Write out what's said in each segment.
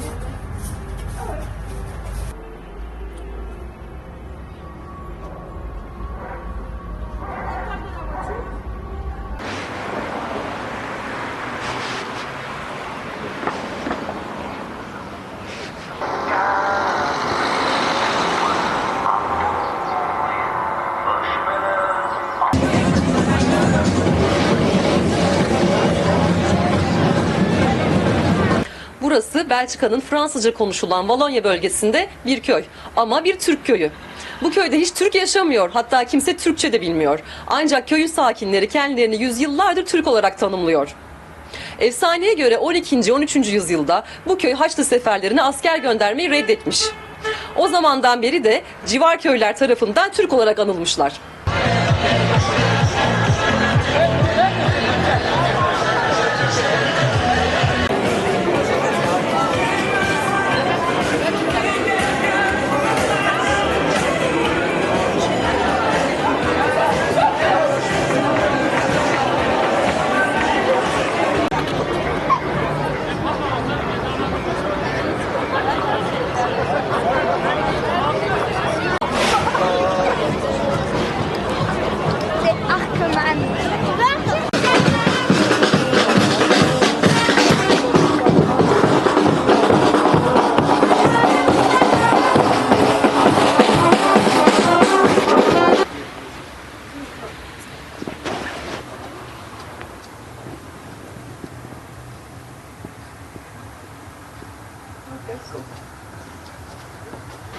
Oh. Belçika'nın Fransızca konuşulan Valonya bölgesinde bir köy. Ama bir Türk köyü. Bu köyde hiç Türk yaşamıyor. Hatta kimse Türkçe de bilmiyor. Ancak köyün sakinleri kendilerini yüzyıllardır Türk olarak tanımlıyor. Efsaneye göre 12. 13. yüzyılda bu köy Haçlı seferlerine asker göndermeyi reddetmiş. O zamandan beri de civar köyler tarafından Türk olarak anılmışlar.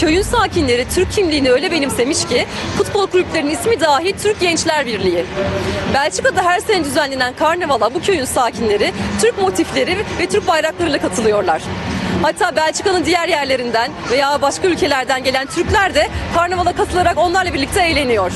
Köyün sakinleri Türk kimliğini öyle benimsemiş ki futbol kulüplerinin ismi dahi Türk Gençler Birliği. Belçika'da her sene düzenlenen karnavala bu köyün sakinleri Türk motifleri ve Türk bayraklarıyla katılıyorlar. Hatta Belçika'nın diğer yerlerinden veya başka ülkelerden gelen Türkler de karnavala katılarak onlarla birlikte eğleniyor.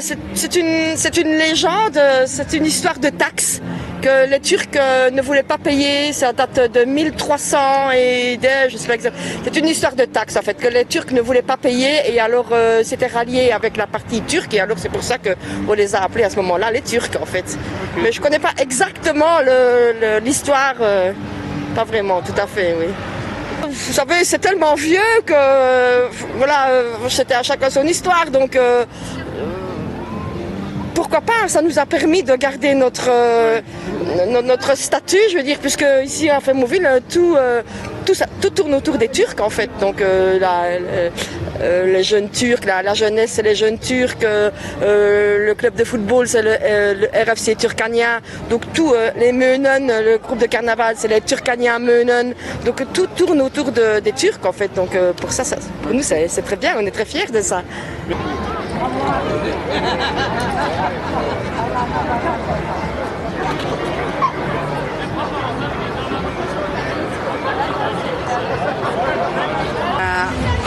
C'est une, c'est une légende, c'est une histoire de taxes que les Turcs euh, ne voulaient pas payer. Ça date de 1300 et des, je sais pas exactement. C'est une histoire de taxes en fait que les Turcs ne voulaient pas payer et alors euh, c'était rallié avec la partie turque et alors c'est pour ça que on les a appelés à ce moment-là les Turcs en fait. Mais je connais pas exactement l'histoire, euh, pas vraiment, tout à fait, oui. Vous savez, c'est tellement vieux que euh, voilà, c'était à chacun son histoire, donc pourquoi pas Ça nous a permis de garder notre euh, no- notre statut, je veux dire, puisque ici à Fermoville, euh, tout euh, tout, tourne autour des Turcs en fait. Donc la- les jeunes Turcs, la, jeunesse, c'est les jeunes Turcs. le club de football, c'est le, RFC Turkania. Donc euh, les Meunen, le groupe de carnaval, c'est les Turkania Meunen. Donc tout tourne autour de- des Turcs en fait. Donc pour ça, pour nous, c'est très bien. On est très fiers de ça.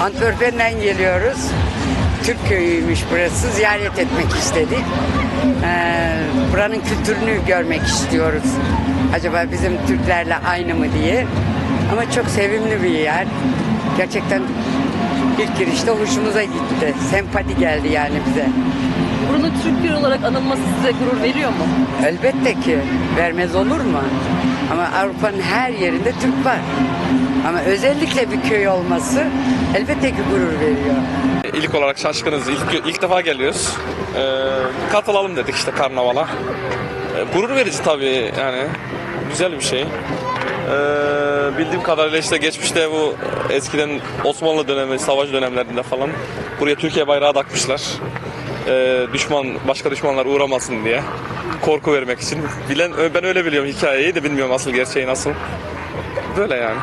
Antwerpen'den geliyoruz. Türk köyüymüş burası. Ziyaret etmek istedik. Ee, buranın kültürünü görmek istiyoruz. Acaba bizim Türklerle aynı mı diye. Ama çok sevimli bir yer. Gerçekten ilk girişte hoşumuza gitti. Sempati geldi yani bize. Buranın Türk olarak anılması size gurur veriyor mu? Elbette ki vermez olur mu? Ama Avrupa'nın her yerinde Türk var. Ama özellikle bir köy olması elbette ki gurur veriyor. İlk olarak şaşkınız. İlk, ilk defa geliyoruz. Ee, katılalım dedik işte karnavala. Ee, gurur verici tabii yani. Güzel bir şey. Ee, bildiğim kadarıyla işte geçmişte bu eskiden Osmanlı dönemi, savaş dönemlerinde falan buraya Türkiye bayrağı takmışlar. Ee, düşman, başka düşmanlar uğramasın diye. korku vermek için. Bilen ben öyle biliyorum hikayeyi de bilmiyorum asıl gerçeği nasıl. Böyle yani.